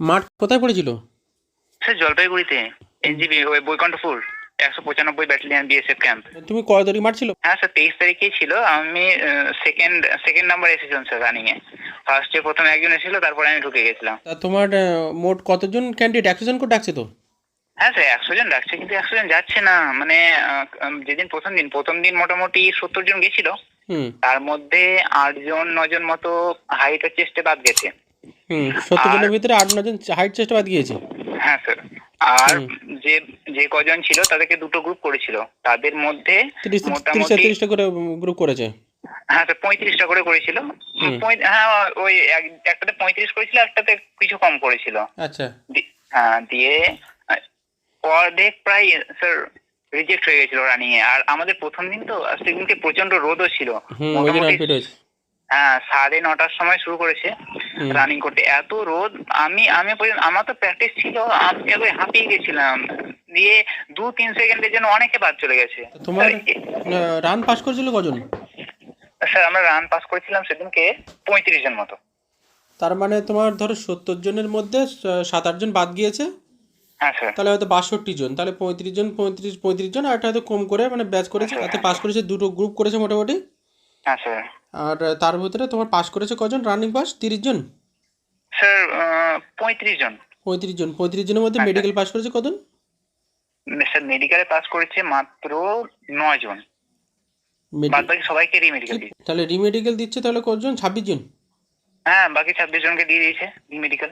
মাঠ কোথায় পড়েছিল? স্যার জলপাইগুড়িতে এনজিবি ওই বৈকণ্ঠপুর একশো পঁচানব্বই ব্যাটালিয়ান বিএসএফ ক্যাম্প। তুমি কয় তারিখ মাঠ ছিল? হ্যাঁ স্যার তেইশ তারিখেই ছিল। আমি সেকেন্ড সেকেন্ড নাম্বার এসেছিলাম স্যার রানিং এ। ফার্স্টে প্রথমে একজন এসেছিল তারপরে আমি ঢুকে গেছিলাম। তা তোমার মোট কতজন ক্যান্ডিডেট একশো জন করে ডাকছে তো? হ্যাঁ স্যার একশো জন ডাকছে কিন্তু একশো জন যাচ্ছে না। মানে যেদিন প্রথম দিন প্রথম দিন মোটামুটি সত্তর জন গেছিল। তার মধ্যে আটজন নজন মতো হাইট চেস্টে বাদ গেছে। হুম সত্তর জনের ভিতরে আট নজন হাইট চেষ্টা বাদ গিয়েছে। হ্যাঁ স্যার আর যে যে কজন ছিল তাদেরকে দুটো গ্রুপ করেছিল। তাদের মধ্যে মোটামুটি তিরিশটা করে গ্রুপ করেছে। হ্যাঁ স্যার পঁয়ত্রিশটা করে করেছিল। হ্যাঁ ওই এক- একটাতে পঁয়ত্রিশ করেছিল একটাতে কিছু কম করেছিল। আচ্ছা। হ্যাঁ দিয়ে অর্ধেক প্রায় স্যার রিজেক্ট হয়ে গেছিল রানিং এ আর আমাদের প্রথম দিন তো আর সেদিনকে প্রচণ্ড রোদও ছিল। মোটামুটি হ্যাঁ সাড়ে নটার সময় শুরু করেছে রানিং করতে। এত রোদ আমি আমি আমার তো প্র্যাকটিস ছিল আমি একবার হাঁপিয়ে গেছিলাম। দিয়ে দু তিন সেকেন্ডের জন্য অনেকে বাদ চলে গেছে। তোমার রান পাস করেছিল কজন? স্যার আমরা রান পাস করেছিলাম সেদিনকে পঁয়ত্রিশ জন মতো। তার মানে তোমার ধরো সত্তর জনের মধ্যে সাত আট জন বাদ গিয়েছে? হ্যাঁ তাহলে হয়তো বাষট্টি জন। তাহলে পঁয়ত্রিশ জন পঁয়ত্রিশ পঁয়ত্রিশ জন আর হয়তো কম করে মানে ব্যাচ করেছে তাতে পাস করেছে দুটো গ্রুপ করেছে মোটামুটি? হ্যাঁ স্যার। আর তার ভিতরে তোমার পাস করেছে কজন? রানিং পাস তিরিশ জন? স্যার পঁয়ত্রিশ জন। পঁয়ত্রিশ জন। পঁয়ত্রিশ জনের মধ্যে মেডিকেল পাস করেছে কজন? স্যার মেডিকেলে পাস করেছে মাত্র নয় জন। বাদ বাকি সবাইকে রিমেডিকেল তাহলে রিমেডিকেল দিচ্ছে তাহলে কজন? ছাব্বিশ জন? হ্যাঁ বাকি ছাব্বিশ জনকে দিয়ে দিয়েছে রিমেডিকেল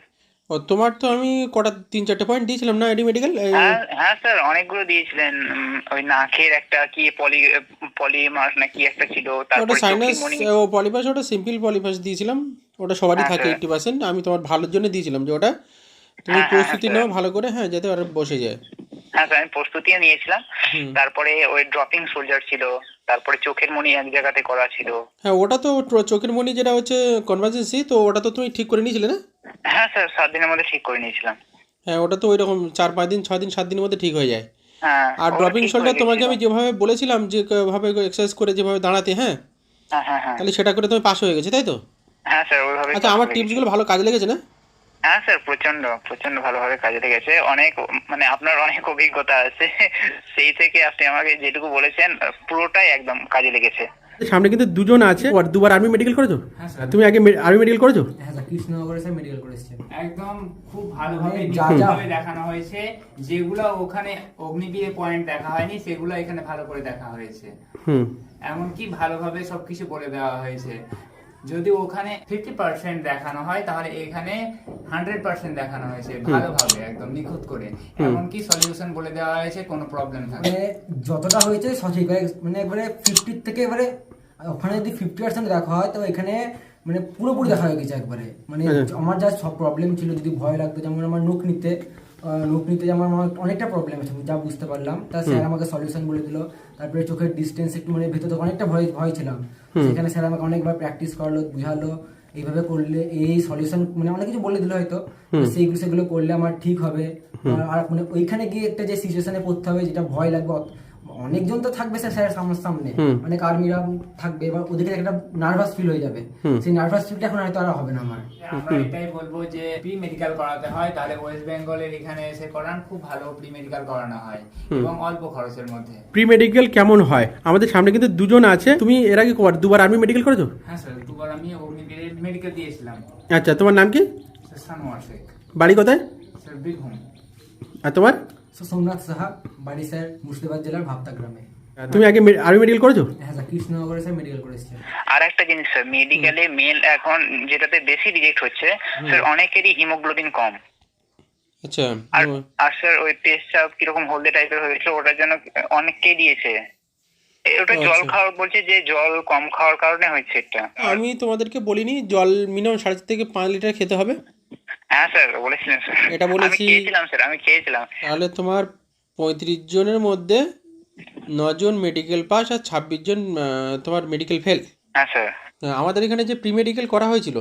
ও তোমার তো আমি কটা তিন চারটে পয়েন্ট দিয়েছিলাম না রিমেডিকেল হ্যাঁ হ্যাঁ স্যার অনেকগুলো দিয়েছিলেন। ওই নাকের একটা কি পলি পলিমার্ক না কি একটা ছিল তারপরে সাইনাস ও পলিপাস ওটা সিম্পল পলিপাস দিয়েছিলাম। ওটা সবারই হ্যাঁ, থাকে এইটটি পার্সেন্ট আমি তোমার ভালোর জন্য দিয়েছিলাম যে ওটা। তুমি হ্যাঁ, হ্যাঁ, প্রস্তুতি নাও ভালো করে হ্যাঁ যাতে ওরা বসে যায়। হ্যাঁ স্যার আমি প্রস্তুতিও নিয়েছিলাম। তারপরে ওই ড্রপিং সোলজার ছিল তারপরে চোখের মণি এক জায়গাতে করা ছিল। হ্যাঁ ওটা তো চোখের মণি যেটা হচ্ছে কনভার্জেন্সি তো ওটা তো তুমি ঠিক করে নিয়েছিলে না? হ্যাঁ স্যার সাত দিনের মধ্যে ঠিক করে নিয়েছিলাম। হ্যাঁ ওটা তো ওই রকম চার পাঁচ দিন ছয় দিন সাত দিনের মধ্যে ঠিক হয়ে যায়। আর ড্রপিং শটটা তোমাকে আমি যেভাবে বলেছিলাম যে ভাবে এক্সারসাইজ করে যেভাবে দাঁড়াতে হ্যাঁ? হ্যাঁ হ্যাঁ হ্যাঁ। তাহলে সেটা করে তুমি পাস হয়ে গেছে তাই তো? হ্যাঁ স্যার ওইভাবে আচ্ছা আমার টিপসগুলো ভালো কাজে লেগেছে না? হ্যাঁ স্যার প্রচণ্ড প্রচণ্ড ভালোভাবে কাজে লেগেছে। অনেক মানে আপনার অনেক অভিজ্ঞতা আছে। সেই থেকে আপনি আমাকে যেটুকু বলেছেন পুরোটাই একদম কাজে লেগেছে। সামনে কিন্তু দুজন আছে। আর দুবার আর্মি মেডিকেল করেছ? হ্যাঁ তুমি আগে আর্মি মেডিকেল করেছ? হ্যাঁ স্যার কৃষ্ণনগরে স্যার মেডিকেল করে একদম খুব ভালোভাবে মানে যা- নিখুঁতভাবে দেখানো হয়েছে যেগুলো ওখানে অগ্নিবীরে পয়েন্ট দেখা হয়নি সেগুলো এখানে ভালো করে দেখা হয়েছে। হুম। এমনকি ভালোভাবে সবকিছু বলে দেওয়া হয়েছে। যদি ওখানে ফিফটি পার্সেন্ট দেখানো হয় তাহলে এখানে হান্ড্রেড পার্সেন্ট দেখানো হয়েছে ভালোভাবে একদম নিখুঁত করে। এমনকি সলিউশন বলে দেওয়া হয়েছে কোনো প্রবলেম থাকে মানে যতটা হয়েছে সঠিক মানে- মানে একবারে ফিফটির থেকে এবারে ওখানে যদি ফিফটি পার্সেন্ট দেখা হয় তো এখানে মানে পুরোপুরি দেখা হয়ে গেছে একবারে। মানে আচ্ছা। আমার যা সব প্রবলেম ছিল যদি ভয় লাগতো যেমন আমার নখ নিতে নখ নিতে যেমন আমার অনেকটা প্রবলেম আছে যা বুঝতে পারলাম। তা স্যার আমাকে সলিউশন বলে দিল। তারপরে চোখের ডিস্টেন্স একটু মানে ভেতরে অনেকটা ভয় ভয় ছিলাম। সেখানে স্যার আমাকে অনেকবার প্র্যাকটিস করালো বুঝালো এইভাবে করলে এই সলিউশন মানে অনেক কিছু বলে দিল হয়তো। সেইগুলো সেগুলো করলে আমার ঠিক হবে। আর- মানে ওইখানে গিয়ে একটা যে সিচুয়েশনে পড়তে হবে যেটা ভয় লাগবে অনেকজন তো থাকবে স্যার সামনে সামনে অনেক আর্মিরা থাকবে এবার ওদেরকে একটা নার্ভাস ফিল হয়ে যাবে। সেই নার্ভাস ফিলটা এখন হয়তো আর হবে না আমার। আমরা এটাই বলব যে প্রি মেডিকেল করাতে হয় তাহলে ওয়েস্ট বেঙ্গলের এখানে এসে করান খুব ভালো প্রি মেডিকেল করানো হয় এবং অল্প খরচের মধ্যে। প্রি মেডিকেল কেমন হয়? আমাদের সামনে কিন্তু দুজন আছে। তুমি এর আগে কবার দুবার আর্মি মেডিকেল করেছ? হ্যাঁ স্যার দুবার আমি অগ্নিবীরে মেডিকেল দিয়েছিলাম। আচ্ছা তোমার নাম কি? সানোয়ার শেখ। বাড়ি কোথায়? স্যার বীরভূম। আর তোমার? সোমনাথ সাহা বাড়ি স্যার মুর্শিদাবাদ জেলার ভাবতা গ্রামে তুমি আগে আর্মি মেডিকেল করেছ? হ্যাঁ স্যার কৃষ্ণনগরে স্যার মেডিকেল করে এসেছেন আর একটা জিনিস স্যার মেডিকেলে মেল এখন যেটাতে বেশি রিজেক্ট হচ্ছে স্যার অনেকেরই হিমোগ্লোবিন কম। আচ্ছা আর স্যার ওই পেশাব কীরকম হলদে টাইপের হয়েছিল ওটার জন্য অনেককেই দিয়েছে। ওটা জল আচ্ছা। খাওয়ার বলছে যে জল কম খাওয়ার কারণে হয়েছে এটা। আমি তোমাদেরকে বলিনি জল মিনিমাম সাড়ে চার থেকে পাঁচ লিটার খেতে হবে। হ্যাঁ স্যার বলেছিলেন স্যার। এটা আমি বলেছি- খেয়েছিলাম স্যার আমি খেয়েছিলাম। তাহলে তোমার পঁয়ত্রিশ জনের মধ্যে নজন মেডিকেল পাস আর ছাব্বিশ জন তোমার মেডিকেল ফেল হ্যাঁ স্যার। আমাদের এখানে যে প্রি মেডিকেল করা হয়েছিল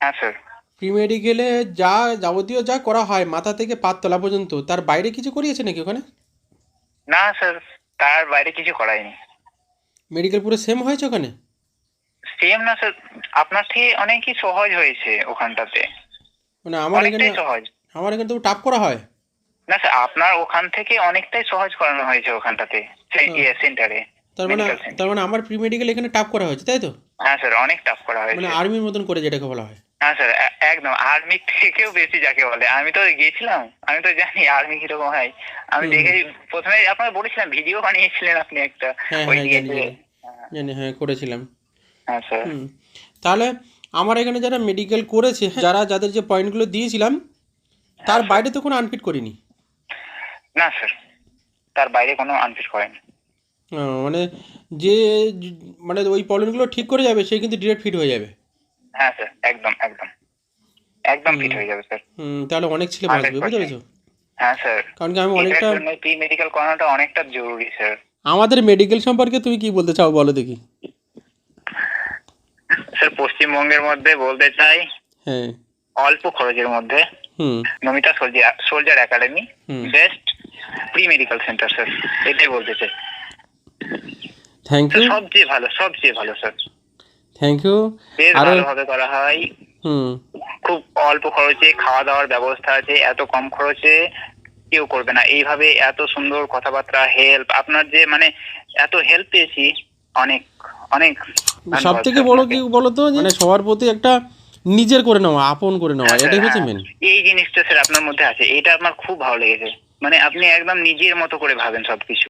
হ্যাঁ স্যার। প্রি মেডিকেলে যা যাবতীয় যা করা হয় মাথা থেকে পাত তলা পর্যন্ত তার বাইরে কিছু করিয়েছে নাকি ওখানে? না স্যার তার বাইরে কিছু করায়নি। মেডিকেল পুরো সেম হয়েছে ওখানে? সেম না স্যার আপনার থেকে অনেকই সহজ হয়েছে ওখানটাতে। মানে আমার এখানে সহজ। আমার এখানে তো টাপ করা হয়। না স্যার আপনার ওখান থেকে অনেকটাই সহজ করানো হয়েছে ওখানটাতে সেই সেন্টারে তার মানে তার মানে আমার প্রি মেডিকেল এখানে টাপ করা হয়েছে তাই তো? হ্যাঁ স্যার অনেক টাফ করা হয়েছে। মানে আর্মির মতন করে যেটাকে বলা হয়। হ্যাঁ স্যার একদম আর্মি থেকেও বেশি যাকে বলে। আমি তো গিয়েছিলাম আমি তো জানি আর্মি কীরকম হয়। আমি। দেখে প্রথমে আপনাকে বলেছিলাম ভিডিও বানিয়েছিলেন আপনি একটা হ্যাঁ ওই হ্যাঁ জানি হ্যাঁ করেছিলাম। হ্যাঁ স্যার। তাহলে আমার এখানে যারা মেডিকেল করেছে যারা যাদের যে পয়েন্টগুলো দিয়েছিলাম তার বাইরে তো কোনো আনফিট করিনি? না স্যার তার বাইরে কোনো আনফিট করেনি। মানে যে মানে ওই প্রবলেমগুলো ঠিক করে যাবে সে কিন্তু ডিরেক্ট ফিট হয়ে যাবে। হ্যাঁ স্যার একদম একদম। একদম ফিট হয়ে যাবে স্যার হুম, তাহলে অনেক ছেলে বাঁচবে বুঝতে পেরেছ? হ্যাঁ স্যার কারণ কি আমি অনেকটা প্রি মেডিকেল করানোটা অনেকটা জরুরি স্যার আমাদের মেডিকেল সম্পর্কে তুমি কি বলতে চাও বলো দেখি। স্যার পশ্চিমবঙ্গের মধ্যে বলতে চাই হ্যাঁ। অল্প খরচের মধ্যে Namita soldier soldier academy best pre medical centre sir. এটাই বলতে চাই। থ্যাংক ইউ সবচেয়ে ভালো সবচেয়ে ভালো স্যার। থ্যাংক ইউ আরও ভালোভাবে করা হয়। হুম। খুব অল্প খরচে খাওয়া দাওয়ার ব্যবস্থা আছে এত কম খরচে কেউ করবে না। এইভাবে এত সুন্দর কথাবার্তা হেল্প আপনার যে মানে এত হেল্প পেয়েছি অনেক অনেক। সব থেকে বড়। কি বলতো? যে মানে সবার প্রতি একটা নিজের করে নেওয়া আপন করে নেওয়া হ্যাঁ, এটাই স্যার, হচ্ছে হ্যাঁ। মেন এই জিনিসটা স্যার আপনার মধ্যে আছে। এটা আমার খুব ভালো লেগেছে। মানে আপনি একদম নিজের মতো করে ভাবেন সবকিছু।